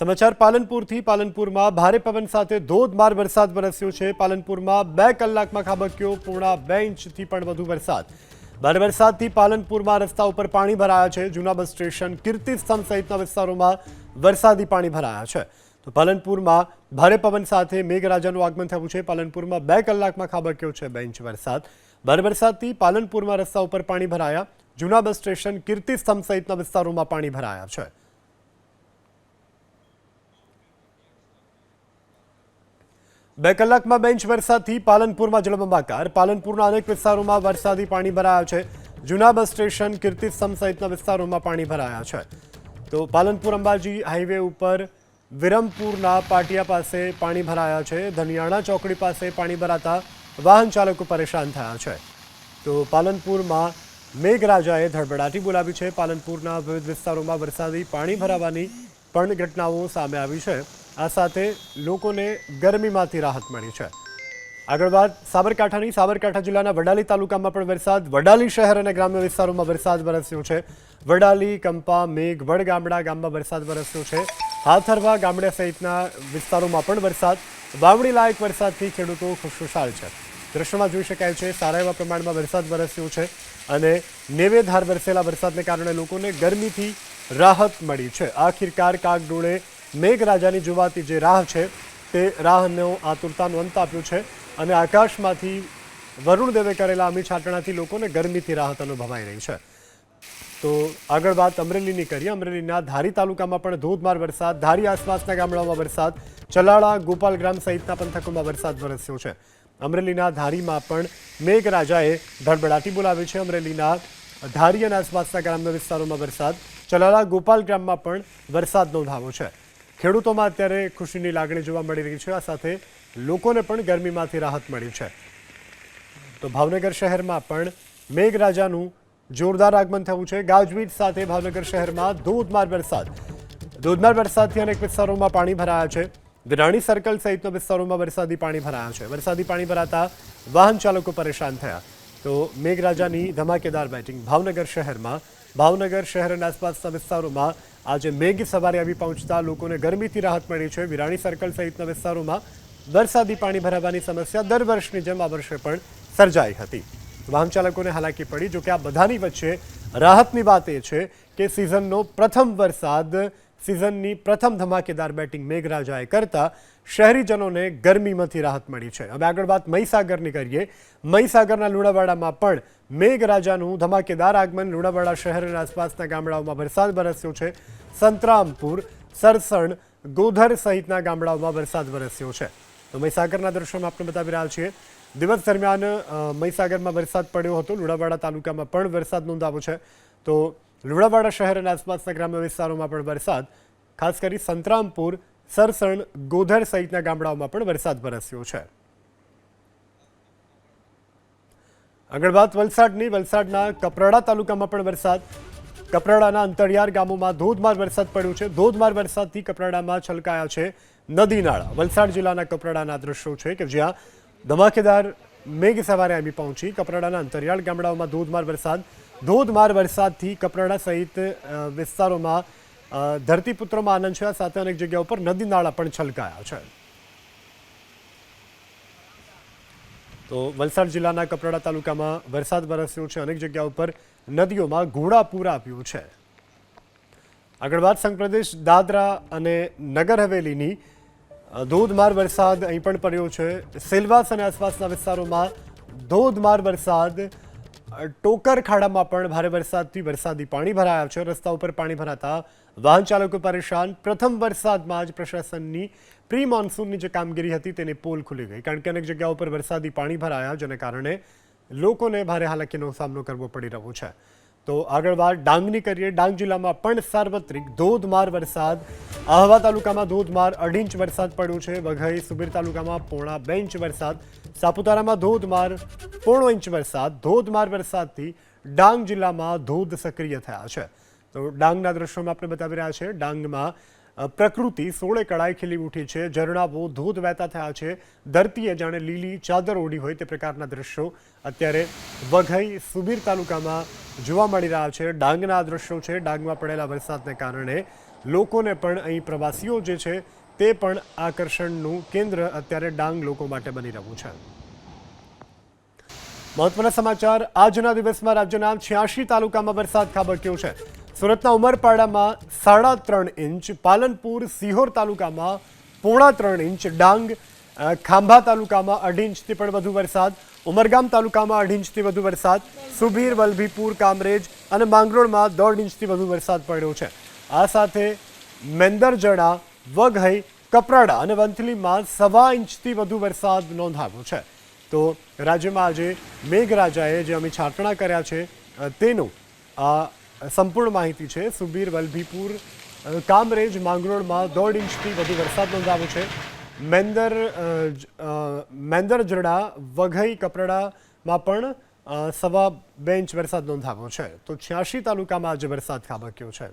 સમાચાર પાલનપુરથી. પાલનપુરમાં ભારે પવન સાથે ધોધમાર વરસાદ વરસ્યો છે. પાલનપુરમાં બે કલાકમાં ખાબક્યો પૂર્ણા બે ઇંચથી પણ વધુ વરસાદ. ભારે વરસાદથી પાલનપુરમાં રસ્તા ઉપર પાણી ભરાયા છે. જૂના બસ સ્ટેશન કીર્તિસ્તંભ સહિતના વિસ્તારોમાં વરસાદી પાણી ભરાયા છે. તો પાલનપુરમાં ભારે પવન સાથે મેઘરાજાનું આગમન થયું છે. પાલનપુરમાં બે કલાકમાં ખાબક્યો છે બે ઇંચ વરસાદ. ભારે વરસાદથી પાલનપુરમાં રસ્તા ઉપર પાણી ભરાયા. જૂના બસ સ્ટેશન કીર્તિસ્તંભ સહિતના વિસ્તારોમાં પાણી ભરાયા છે. બે કલાકમાં બે ઇંચ વરસાદથી પાલનપુરમાં જળબંબાકાર. પાલનપુરના અનેક વિસ્તારોમાં વરસાદી પાણી ભરાયા છે. જૂના બસ સ્ટેશન કીર્તિસ્તંભ સહિતના વિસ્તારોમાં પાણી ભરાયા છે. તો પાલનપુર અંબાજી હાઈવે ઉપર વિરમપુરના પાટિયા પાસે પાણી ભરાયા છે. ધનિયાણા ચોકડી પાસે પાણી ભરાતા વાહન ચાલકો પરેશાન થયા છે. તો પાલનપુરમાં મેઘરાજાએ ધડબડાટી બોલાવી છે. પાલનપુરના વિવિધ વિસ્તારોમાં વરસાદી પાણી ભરાવાની પણ ઘટનાઓ સામે આવી છે. આ સાથે લોકોને ગરમીમાંથી રાહત મળી છે. આગળ વાત, સાબરકાંઠાની. સાબરકાંઠા જિલ્લાના વડાલી તાલુકામાં પણ વરસાદ, વડાલી શહેર અને ગ્રામ્ય વિસ્તારોમાં વરસાદ વરસ્યો છે. વડાલી, કંપા, મેઘ, વડગામડા ગામમાં વરસાદ વરસ્યો છે. હાથરવા ગામડા સહિતના વિસ્તારોમાં પણ વરસાદ. વાવણી લાયક વરસાદથી ખેડૂતો ખુશખુશાલ છે. દ્રશ્યમાં જોઈ શકાય છે, સારા એવા પ્રમાણમાં વરસાદ વરસ્યો છે અને નેવેધાર વરસેલા વરસાદને કારણે લોકોને ગરમીથી રાહત મળી છે. આખિરકાર કાગડોળે મેઘરાજાની જોવાતી જે રાહ છે, તે રાહનો આતુરતાનું અંત આપ્યું છે અને આકાશમાંથી વરુણ દેવે કરેલા અમી છાંટણાથી લોકોને ગરમીથી રાહત અનુભવાઈ રહી છે. તો આગળ વાત અમરેલીની કરીએ. અમરેલીના ધારી તાલુકામાં પણ ધોધમાર વરસાદ, ધારી આસપાસના ગામડાઓમાં વરસાદ, ચલાળા ગોપાલગ્રામ સહિતના પંથકોમાં વરસાદ વરસ્યો છે. અમરેલીના ધારીમાં પણ મેઘરાજાએ ધડબડાટી બોલાવી છે. અમરેલીના ધારી અને આસપાસના ગ્રામ્ય વિસ્તારોમાં વરસાદ, ચલાળા ગોપાલગ્રામમાં પણ વરસાદ નોંધાવો છે. ખેડૂતોમાં અત્યારે ખુશીની લાગણી જોવા મળી રહી છે. આ સાથે લોકોને પણ ગરમીમાંથી રાહત મળી છે. તો ભાવનગર શહેરમાં પણ મેઘરાજાનું જોરદાર આગમન થયું છે. ગાજવીજ સાથે ભાવનગર શહેરમાં ધોધમાર વરસાદ. ધોધમાર વરસાદથી અનેક વિસ્તારોમાં પાણી ભરાયા છે. વિરાણી સર્કલ સહિતના વિસ્તારોમાં વરસાદી પાણી ભરાયા છે. વરસાદી પાણી ભરાતા વાહન ચાલકો પરેશાન થયા. તો મેઘરાજાની ધમાકેદાર બેટિંગ ભાવનગર શહેરમાં ભાવનગર શહેર અને આસપાસના વિસ્તારોમાં આજે મેઘ સવારે આવી પહોંચતા લોકોને ગરમીથી રાહત મળી છે. વિરાણી સર્કલ સહિતના વિસ્તારોમાં વરસાદી પાણી ભરાવાની સમસ્યા દર વર્ષની જેમ આ વર્ષે પણ સર્જાઈ હતી. વાહન ચાલકોને હાલાકી પડી, જોકે આ બધાની વચ્ચે રાહતની વાત એ છે કે સિઝનનો પ્રથમ વરસાદ સિઝનની પ્રથમ ધમાકેદાર બેટિંગ મેઘરાજાએ કરતા શહેરીજનોને ગરમીમાંથી રાહત મળી છે. હવે આગળ વાત મહીસાગરની કરીએ. મહીસાગરના લુણાવાડામાં પણ મેઘરાજાનું ધમાકેદાર આગમન. લુણાવાડા શહેર અને આસપાસના ગામડાઓમાં વરસાદ વરસ્યો છે. સંતરામપુર, સરસણ, ગોધર સહિતના ગામડાઓમાં વરસાદ વરસ્યો છે. તો મહીસાગરના દ્રશ્યોમાં આપણે બતાવી રહ્યા છીએ. દિવસ દરમિયાન મહીસાગરમાં વરસાદ પડ્યો હતો. લુણાવાડા તાલુકામાં પણ વરસાદ નોંધાવો છે. તો લુણાવાડા શહેર અને આસપાસના ગ્રામ્ય વિસ્તારોમાં પણ વરસાદ, ખાસ કરી સંતરામપુર, સરસણ, ગોધર સહિતના ગામડાઓમાં પણ વરસાદ વરસ્યો છે. આગળ વાત વલસાડની, વલસાડના કપરાડા તાલુકામાં પણ વરસાદ. કપરાડાના અંતરિયાળ ગામોમાં ધોધમાર વરસાદ પડ્યો છે. ધોધમાર વરસાદથી કપરાડામાં છલકાયા છે નદી નાળા. વલસાડ જિલ્લાના કપરાડાના દ્રશ્યો છે કે જ્યાં ધમાકેદાર મેઘ સવારે આવી પહોંચી કપરાડાના અંતરિયાળ ગામડાઓમાં ધોધમાર વરસાદ ધોધમાર વરસાદથી કપરાડા સહિત વિસ્તારોમાં ધરતીપુત્રોમાં આનંદ છે. સાથે અનેક જગ્યાઓ પર નદી નાળા પણ છલકાયા છે. તો વલસાડ જિલ્લાના કપરાડા તાલુકામાં વરસાદ વરસ્યો છે. અનેક જગ્યાઓ ઉપર નદીઓમાં ઘોડાપૂર આપ્યું છે. આગળ વાત સંઘ પ્રદેશ દાદરા અને નગર હવેલીની ધોધમાર વરસાદ અહીં પણ પડ્યો છે. સેલવાસ અને આસપાસના વિસ્તારોમાં ધોધમાર વરસાદ ટોકર ખાડામાં પણ ભારે વરસાદથી વરસાદી પાણી ભરાયા છે. રસ્તા ઉપર પાણી ભરાતા વાહન ચાલકો પરેશાન. પ્રથમ વરસાદમાં જ પ્રશાસનની પ્રી મોન્સૂનની જે કામગીરી હતી તેની પોલ ખુલી ગઈ. કારણ કે અનેક જગ્યાઓ પર વરસાદી પાણી ભરાયા, જેને કારણે લોકોને ભારે હાલાકીનો સામનો કરવો પડી રહ્યો છે. તો આગળ વાત ડાંગની કરીએ. ડાંગ જિલ્લામાં પણ સાર્વત્રિક ધોધમાર વરસાદ. આહવા તાલુકામાં ધોધમાર અઢી ઇંચ વરસાદ પડ્યો છે. વઘઈ, સુબીર તાલુકામાં પોણા બે ઇંચ વરસાદ. સાપુતારામાં ધોધમાર પોણો ઇંચ વરસાદ. ધોધમાર વરસાદથી ડાંગ જિલ્લામાં ધોધ સક્રિય થયા છે. તો ડાંગના દ્રશ્યોમાં આપણે બતાવી રહ્યા છે ડાંગમાં પ્રકૃતિ સોળે કળાએ ખીલી ઉઠી છે. ઝરણાઓ ધોધ વહેતા થયા છે. ધરતીએ જાણે લીલી ચાદર ઓઢી હોય તે પ્રકારના દ્રશ્યો અત્યારે વઘઈ સુબીર તાલુકામાં જોવા મળી રહ્યા છે. ડાંગના દ્રશ્યો છે. ડાંગમાં પડેલા વરસાદને કારણે લોકોને પણ અહીં પ્રવાસીઓ જે છે તે પણ આકર્ષણનું કેન્દ્ર અત્યારે ડાંગ લોકો માટે બની રહ્યું છે. મહત્વના સમાચાર. આજના દિવસમાં રાજ્યના છ્યાસી તાલુકામાં વરસાદ ખાબક્યો છે. સુરતના ઉમરપાડામાં સાડા ત્રણ ઇંચ, પાલનપુર સિહોર તાલુકામાં પોણા ત્રણ ઇંચ, ડાંગ ખાંભા તાલુકામાં અઢી ઇંચથી પણ વધુ વરસાદ, ઉમરગામ તાલુકામાં અઢી ઇંચથી વધુ વરસાદ, સુબીર, વલભીપુર, કામરેજ અને માંગરોળમાં દોઢ ઇંચથી વધુ વરસાદ પડ્યો છે. આ સાથે મેંદરજણા, વઘઈ, કપરાડા અને વંથલીમાં સવા ઇંચથી વધુ વરસાદ નોંધાવ્યો છે. તો રાજ્યમાં આજે મેઘરાજાએ જે અમે છાંટણા કર્યા છે તેનું સંપૂર્ણ માહિતી છે. સુબીર, વલભીપુર કામરેજ, માંગરોળમાં દોઢ ઇંચથી વધુ વરસાદ નોંધાવ્યો છે. મેંદર મેંદર જરડા, વઘઈ, કપરાડામાં પણ સવા બે ઇંચ વરસાદ નોંધાવ્યો છે. તો છ્યાસી તાલુકામાં આજે વરસાદ ખાબક્યો છે.